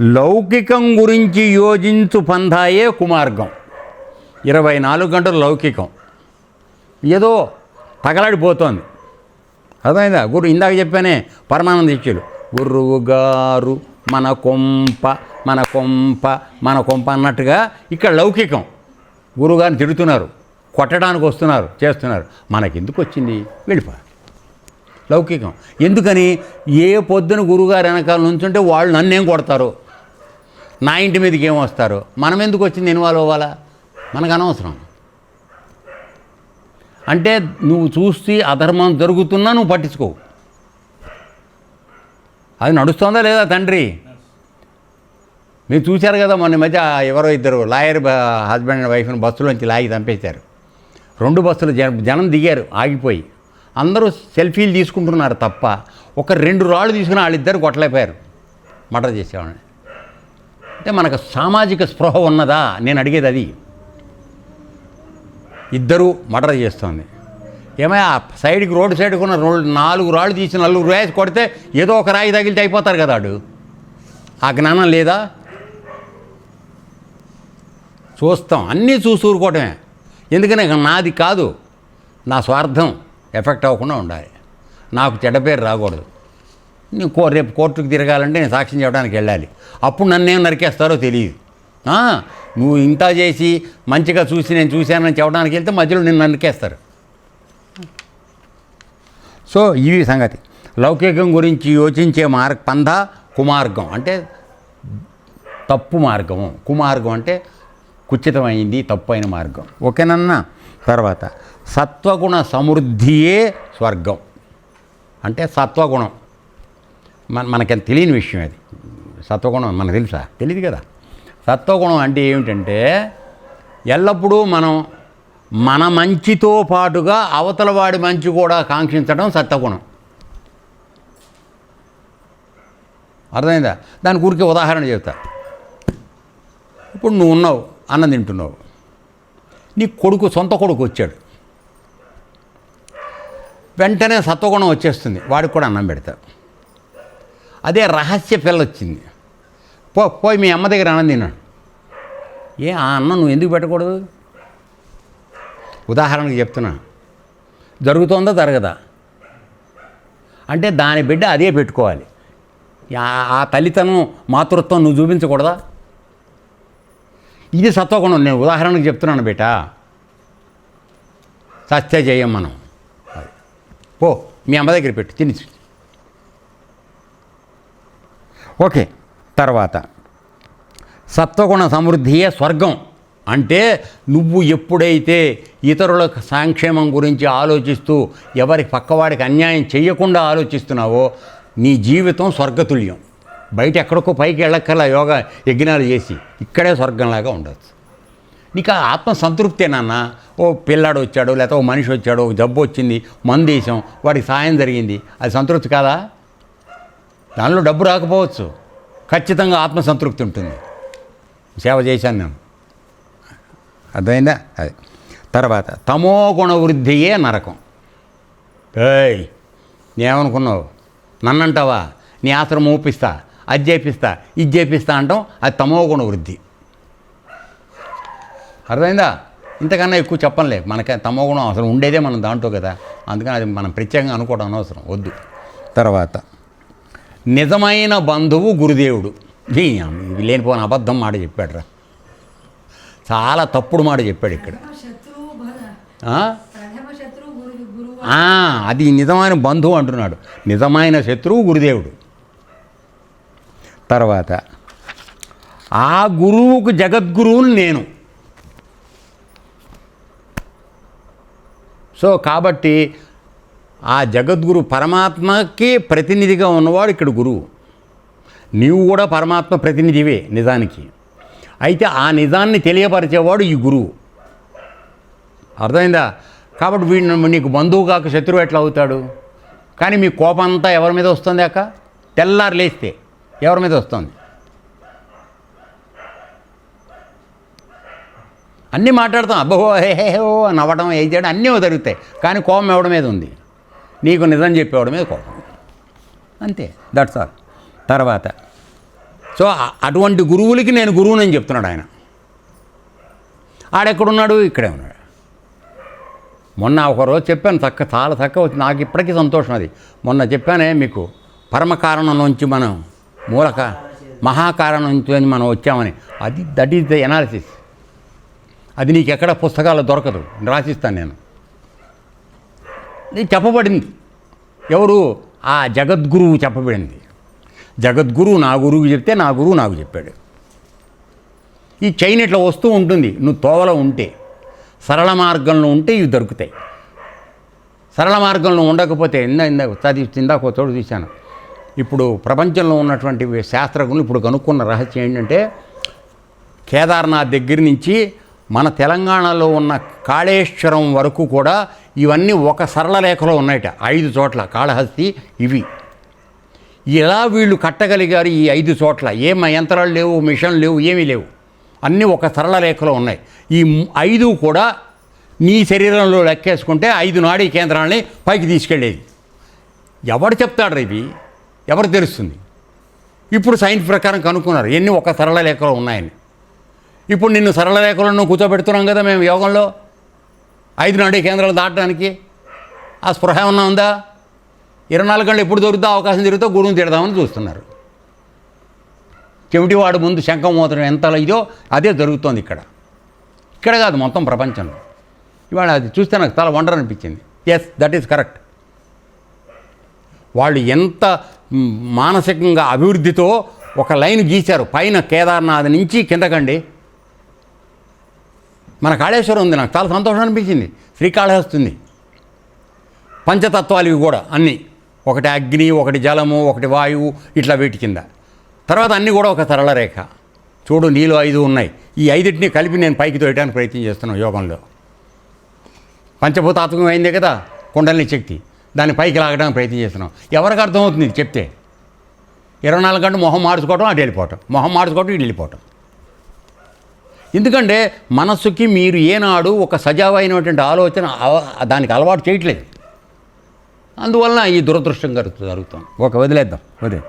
లౌకికం గురించి యోజించు పంధాయే కుమార్గం. ఇరవై నాలుగు గంటలు లౌకికం. ఏదో తగలాడిపోతోంది. అర్థమైందా? గురు ఇందాక చెప్పానే పరమానంద ఇచ్చులు గురువు గారు మన కొంప మన కొంప మన కొంప అన్నట్టుగా ఇక్కడ లౌకికం. గురువుగారిని తిడుతున్నారు. కొట్టడానికి వస్తున్నారు చేస్తున్నారు. మనకెందుకు వచ్చింది? వెళ్ళిపో. లౌకికం. ఎందుకని? ఏ పొద్దున గురువుగారు వెనకాల నుంచుంటే వాళ్ళు నన్నేం కొడతారు? నా ఇంటి మీదకి ఏమొస్తారు వస్తారు? మనం ఎందుకు వచ్చింది ఇన్వాల్వ్ అవ్వాలా? మనకు అనవసరం. అంటే నువ్వు చూసి అధర్మం జరుగుతున్నా నువ్వు పట్టించుకోవు అది నడుస్తుందా లేదా తండ్రి? మీరు చూశారు కదా మొన్న మధ్య ఎవరో ఇద్దరు లాయర్ హస్బెండ్ అండ్ వైఫ్ని బస్సులోంచి లాగి చంపేశారు. రెండు బస్సులు జన జనం దిగారు ఆగిపోయి. అందరూ సెల్ఫీలు తీసుకుంటున్నారు తప్ప ఒక రెండు రాళ్ళు తీసుకుని వాళ్ళిద్దరు కొట్టలేకపోయారు. మటర్ చేసేవాడిని అంటే మనకు సామాజిక స్పృహ ఉన్నదా? నేను అడిగేది అది. ఇద్దరు మర్డర్ చేస్తోంది. ఏమయ్య ఆ సైడ్కి రోడ్డు సైడ్కి ఉన్న నాలుగు రాళ్ళు తీసి నలుగురు రాయి కొడితే ఏదో ఒక రాయి తగిలితే అయిపోతారు కదా ఆడు. ఆ జ్ఞానం లేదా? చూస్తాం. అన్నీ చూసూరుకోవటమే ఎందుకని నాది కాదు. నా స్వార్థం ఎఫెక్ట్ అవ్వకుండా ఉండాలి. నాకు చెడ్డ పేరు రాకూడదు. నేను కో రేపు కోర్టుకు తిరగాలంటే నేను సాక్ష్యం చెప్పడానికి వెళ్ళాలి. అప్పుడు నన్నేం నరికేస్తారో తెలియదు. నువ్వు ఇంత చేసి మంచిగా చూసి నేను చూశానని చెప్పడానికి వెళ్తే మధ్యలో నిన్ను నరికేస్తారు. సో ఇవి సంగతి. లౌకికం గురించి యోచించే మార్గ పంధ కుమార్గం అంటే తప్పు మార్గము. కుమార్గం అంటే కుచితమైంది తప్పు అయిన మార్గం. ఓకేనన్నా? తర్వాత సత్వగుణ సమృద్ధియే స్వర్గం. అంటే సత్వగుణం. మన మనకి తెలియని విషయం అది. సత్వగుణం మనకు తెలుసా? తెలియదు కదా. సత్వగుణం అంటే ఏమిటంటే ఎల్లప్పుడూ మనం మన మంచితో పాటుగా అవతల వాడి మంచి కూడా కాంక్షించడం సత్వగుణం. అర్థమైందా? దాని గురికి ఉదాహరణ చెప్తా. ఇప్పుడు నువ్వు ఉన్నావు అన్నం తింటున్నావు. నీ కొడుకు సొంత కొడుకు వచ్చాడు. వెంటనే సత్వగుణం వచ్చేస్తుంది. వాడికి కూడా అన్నం పెడతావు అదే రహస్య పిల్ల వచ్చింది పో పోయి మీ అమ్మ దగ్గర అన్నం తిన్నాడు. ఏ ఆ అన్నం నువ్వు ఎందుకు పెట్టకూడదు? ఉదాహరణకు చెప్తున్నా. జరుగుతోందా జరగదా? అంటే దాని బిడ్డ అదే పెట్టుకోవాలి. ఆ- తల్లితనం మాతృత్వం నువ్వు చూపించకూడదా? ఇది సత్వగుణం. నేను ఉదాహరణకు చెప్తున్నాను బేట సత్య చేయం మనం పో మీ అమ్మ దగ్గర పెట్టు తిని ఓకే తర్వాత. సత్వగుణ సమృద్ధియే స్వర్గం అంటే నువ్వు ఎప్పుడైతే ఇతరుల సంక్షేమం గురించి ఆలోచిస్తూ ఎవరి పక్కవాడికి అన్యాయం చేయకుండా ఆలోచిస్తున్నావో నీ జీవితం స్వర్గతుల్యం. బయట ఎక్కడికో పైకి వెళ్ళక్కర్లా యోగా యజ్ఞాలు చేసి. ఇక్కడే స్వర్గంలాగా ఉండొచ్చు. నీకు ఆ ఆత్మ సంతృప్తే ఓ పిల్లాడు వచ్చాడు లేకపోతే ఓ మనిషి వచ్చాడు ఓ జబ్బు వచ్చింది మందు వేసాం వాడికి సాయం జరిగింది. అది సంతృప్తి కాదా? దానిలో డబ్బు రాకపోవచ్చు. ఖచ్చితంగా ఆత్మసంతృప్తి ఉంటుంది. సేవ చేశాను నేను. అర్థమైందా? అది. తర్వాత తమో గుణ వృద్ధియే నరకం. ఏయ్ నేమనుకున్నావు నన్నంటావా? నీ ఆశ్రమం ఊపిస్తా అది చేపిస్తా ఇది చేపిస్తా అంటాం అది తమో గుణ వృద్ధి. అర్థమైందా? ఇంతకన్నా ఎక్కువ చెప్పనులే. మనకి తమో గుణం అవసరం ఉండేదే మనం దాంట్లో కదా. అందుకని అది మనం ప్రత్యేకంగా అనుకోవడం అనవసరం. వద్దు. తర్వాత నిజమైన బంధువు గురుదేవుడు. ఈ లేనిపోయిన అబద్ధం మాట చెప్పాడు రా చాలా తప్పుడు మాట చెప్పాడు ఇక్కడ. అది నిజమైన బంధువు అంటున్నాడు. నిజమైన శత్రువు గురుదేవుడు. తర్వాత ఆ గురువుకు జగద్గురువుని నేను. సో కాబట్టి ఆ జగద్గురు పరమాత్మకి ప్రతినిధిగా ఉన్నవాడు ఇక్కడ గురువు. నీవు కూడా పరమాత్మ ప్రతినిధివే నిజానికి. అయితే ఆ నిజాన్ని తెలియపరిచేవాడు ఈ గురువు. అర్థమైందా? కాబట్టి వీడిని నీకు బంధువు కాక శత్రువు ఎట్లా అవుతాడు? కానీ మీ కోపం అంతా ఎవరి మీద వస్తుంది అక్క? తెల్లారు లేస్తే ఎవరి మీద వస్తుంది? అన్నీ మాట్లాడతాం. అబ్బో హే హే ఓ నవ్వడం ఏ చేయడం అన్నీ జరుగుతాయి. కానీ కోపం ఎవడ మీద ఉంది? నీకు నిజం చెప్పేవాడి మీద కోపం. అంతే దట్స్ ఆల్ తర్వాత సో అటువంటి గురువులకి నేను గురువునని చెప్తున్నాడు ఆయన. ఆడెక్కడున్నాడు? ఇక్కడే ఉన్నాడు. మొన్న ఒకరోజు చెప్పాను చక్క చాలా చక్క వచ్చి నాకు ఇప్పటికీ సంతోషం అది. మొన్న చెప్పానే మీకు పరమకారణం నుంచి మనం మూలక మహాకారణం నుంచి మనం వచ్చామని. అది దట్ ఈస్ ద ఎనాలిసిస్ అది నీకు ఎక్కడ పుస్తకాలు దొరకదు. రాసిస్తాను నేను. చెప్పబడింది. ఎవరు? ఆ జగద్గురువు చెప్పబడింది. జగద్గురువు నా గురువు చెప్తే నా గురువు నాకు చెప్పాడు. ఈ చైన్ ఇట్లా వస్తూ ఉంటుంది. నువ్వు తోవలో ఉంటే సరళ మార్గంలో ఉంటే ఇవి దొరుకుతాయి. సరళ మార్గంలో ఉండకపోతే ఇందా ఇందాక చదివి ఇందాక ఒక చోటు చూశాను ఇప్పుడు ప్రపంచంలో ఉన్నటువంటి శాస్త్రజ్ఞులు ఇప్పుడు కనుక్కున్న రహస్యం ఏంటంటే కేదార్నాథ్ దగ్గర నుంచి మన తెలంగాణలో ఉన్న కాళేశ్వరం వరకు కూడా ఇవన్నీ ఒక సరళ రేఖలో ఉన్నాయట. ఐదు చోట్ల కాళహస్తి ఇవి. ఎలా వీళ్ళు కట్టగలిగారు ఈ ఐదు చోట్ల. ఏం యంత్రాలు లేవు మిషన్లు లేవు ఏమీ లేవు. అన్నీ ఒక సరళ రేఖలో ఉన్నాయి. ఈ ఐదు కూడా నీ శరీరంలో లెక్కేసుకుంటే ఐదు నాడీ కేంద్రాలని పైకి తీసుకెళ్ళేది. ఎవడు చెప్తాడు ఇవి? ఎవరు తెలుస్తుంది? ఇప్పుడు సైన్స్ ప్రకారం కనుక్కున్నారు. ఎన్ని ఒక సరళ రేఖలో ఉన్నాయని. ఇప్పుడు నిన్ను సరళ రేఖలను కూర్చోబెడుతున్నాం కదా మేము యోగంలో. ఐదు నాడు కేంద్రాలు దాటడానికి. ఆ స్పృహ ఏమన్నా ఉందా? ఇరవై నాలుగు గంటలు ఎప్పుడు దొరుకుతా అవకాశం దొరికితే గురువుని తిడదామని చూస్తున్నారు. చెవిటివాడు ముందు శంఖం మోతడం ఎంత ఇదో అదే జరుగుతోంది ఇక్కడ. ఇక్కడ కాదు మొత్తం ప్రపంచంలో. ఇవాళ అది చూస్తే నాకు చాలా వండర్ అనిపించింది. ఎస్ దట్ ఈస్ కరెక్ట్ వాళ్ళు ఎంత మానసికంగా అభివృద్ధితో ఒక లైన్ గీశారు. పైన కేదార్నాథ్ నుంచి కిందకండి. మన కాళేశ్వరం ఉంది నాకు. చాలా సంతోషం అనిపించింది. శ్రీకాళహస్తి ఉంది పంచతత్వాలు ఇవి కూడా అన్నీ. ఒకటి అగ్ని ఒకటి జలము ఒకటి వాయువు ఇట్లా వీటి కింద. తర్వాత అన్నీ కూడా ఒక సరళ రేఖ. చూడు నీలో ఐదు ఉన్నాయి. ఈ ఐదింటిని కలిపి నేను పైకి తోయడానికి ప్రయత్నం చేస్తున్నాను యోగంలో. పంచభూతాత్మకం అయిందే కదా? కుండలిని శక్తి దాన్ని పైకి లాగడానికి ప్రయత్నం చేస్తున్నాం ఎవరికి అర్థమవుతుంది చెప్తే? ఇరవై నాలుగు గంటలు మొహం మార్చుకోవటం అటు వెళ్ళిపోవటం. మొహం మార్చుకోవటం ఇటు వెళ్ళిపోవటం. ఎందుకంటే మనస్సుకి మీరు ఏనాడు ఒక సజావైనటువంటి ఆలోచన దానికి అలవాటు చేయట్లేదు. అందువలన ఈ దురదృష్టం జరుగుతుంది జరుగుతాం ఒక వదిలేద్దాం వదిలే.